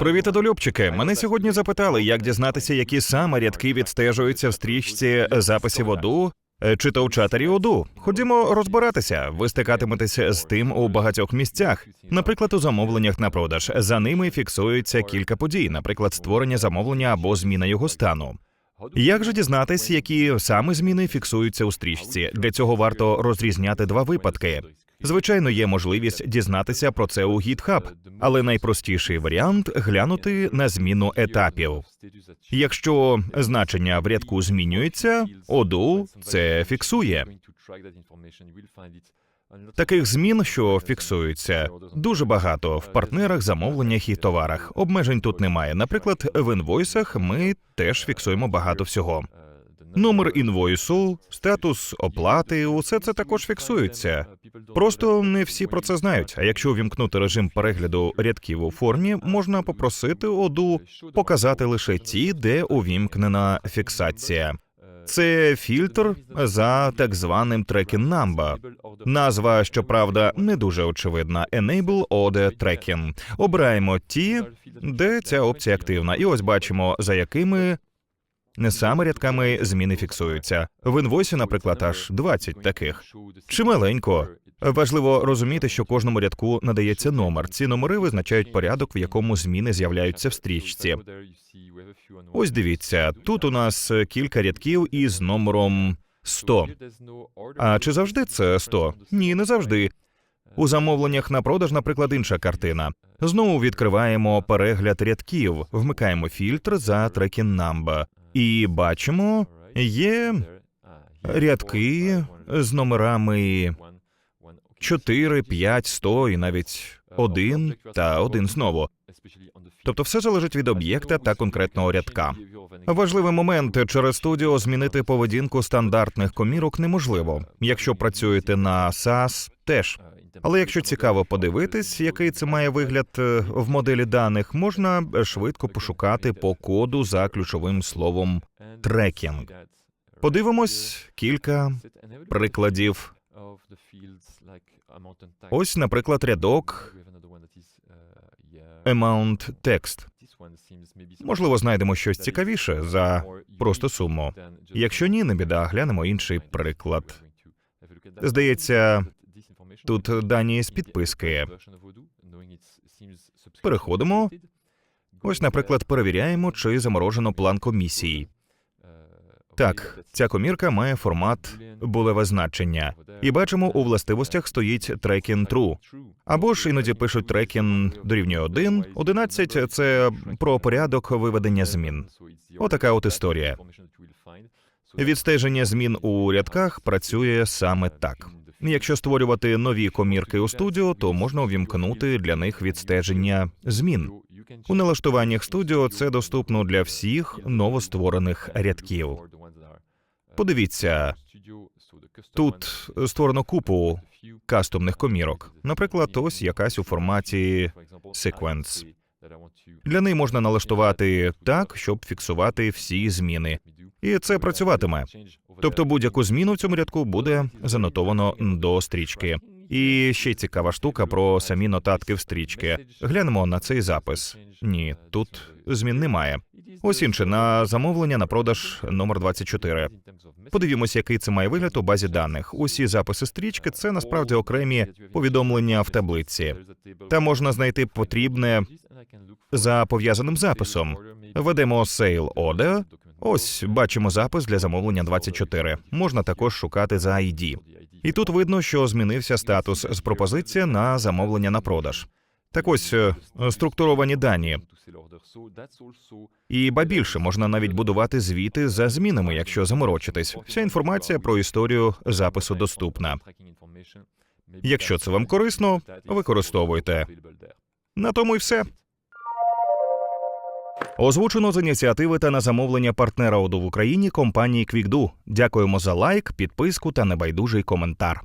Привіт, одолюбчики. Мене сьогодні запитали, як дізнатися, які саме рядки відстежуються в стрічці записів ОДУ е, чи то в чатері ОДУ. Ходімо розбиратися. Ви стикатиметеся з тим у багатьох місцях. Наприклад, у замовленнях на продаж за ними фіксується кілька подій, наприклад, створення замовлення або зміна його стану. Як же дізнатись, які саме зміни фіксуються у стрічці? Для цього варто розрізняти два випадки. Звичайно, є можливість дізнатися про це у GitHub, але найпростіший варіант глянути на зміну етапів. Якщо значення в рядку змінюється, оду це фіксує. Таких змін, що фіксуються, дуже багато в партнерах, замовленнях і товарах. Обмежень тут немає. Наприклад, в інвойсах ми теж фіксуємо багато всього. Номер інвойсу, статус оплати, усе це також фіксується. Просто не всі про це знають. А якщо увімкнути режим перегляду рядків у формі, можна попросити оду показати лише ті, де увімкнена фіксація. Це фільтр за так званим tracking number. Назва, щоправда, не дуже очевидна. Enable Order Tracking. Обираємо ті, де ця опція активна, і ось бачимо, за якими не саме рядками зміни фіксуються. В інвойсі, наприклад, аж 20 таких. Чималенько. Важливо розуміти, що кожному рядку надається номер. Ці номери визначають порядок, в якому зміни з'являються в стрічці. Ось дивіться, тут у нас кілька рядків із номером 100. А чи завжди це 100? Ні, не завжди. У замовленнях на продаж, наприклад, інша картина. Знову відкриваємо перегляд рядків, вмикаємо фільтр за tracking number. І бачимо, є рядки з номерами 4, 5, 100 і навіть 1 та 1 знову. Тобто все залежить від об'єкта та конкретного рядка. Важливий момент через студіо змінити поведінку стандартних комірок неможливо. Якщо працюєте на SaaS, теж. Але якщо цікаво подивитись, який це має вигляд е, в моделі даних, можна швидко пошукати по коду за ключовим словом трекінг. Подивимось кілька прикладів. Ось, наприклад, рядок amount text. Можливо, знайдемо щось цікавіше за просто суму. Якщо ні, не біда, глянемо інший приклад. Здається, тут дані з підписки. Переходимо. Ось, наприклад, перевіряємо, чи заморожено план комісії. Так, ця комірка має формат булеве значення, і бачимо, у властивостях стоїть tracking true. Або ж іноді пишуть tracking дорівнює 1, 11 – це про порядок виведення змін. Отака от історія. Відстеження змін у рядках працює саме так. Якщо створювати нові комірки у студіо, то можна увімкнути для них відстеження змін. У налаштуваннях студіо це доступно для всіх новостворених рядків. Подивіться, тут створено купу кастомних комірок. Наприклад, ось якась у форматі sequence. Для неї можна налаштувати так, щоб фіксувати всі зміни, і це працюватиме. Тобто будь-яку зміну в цьому рядку буде занотовано до стрічки. І ще цікава штука про самі нотатки в стрічки. Глянемо на цей запис. Ні, тут змін немає. Ось інше на замовлення на продаж номер 24. Подивімося, який це має вигляд у базі даних. Усі записи стрічки це насправді окремі повідомлення в таблиці. Там можна знайти потрібне за пов'язаним записом. Ведемо Sale Order. Ось бачимо запис для замовлення 24. Можна також шукати за ID. І тут видно, що змінився статус з пропозиція на замовлення на продаж. Так ось е, структуровані дані. І ба більше можна навіть будувати звіти за змінами, якщо заморочитись. Вся інформація про історію запису доступна. Якщо це вам корисно, використовуйте. На тому й все. Озвучено з ініціативи та на замовлення партнера ОДУ в Україні компанії Квікду. Дякуємо за лайк, підписку та небайдужий коментар.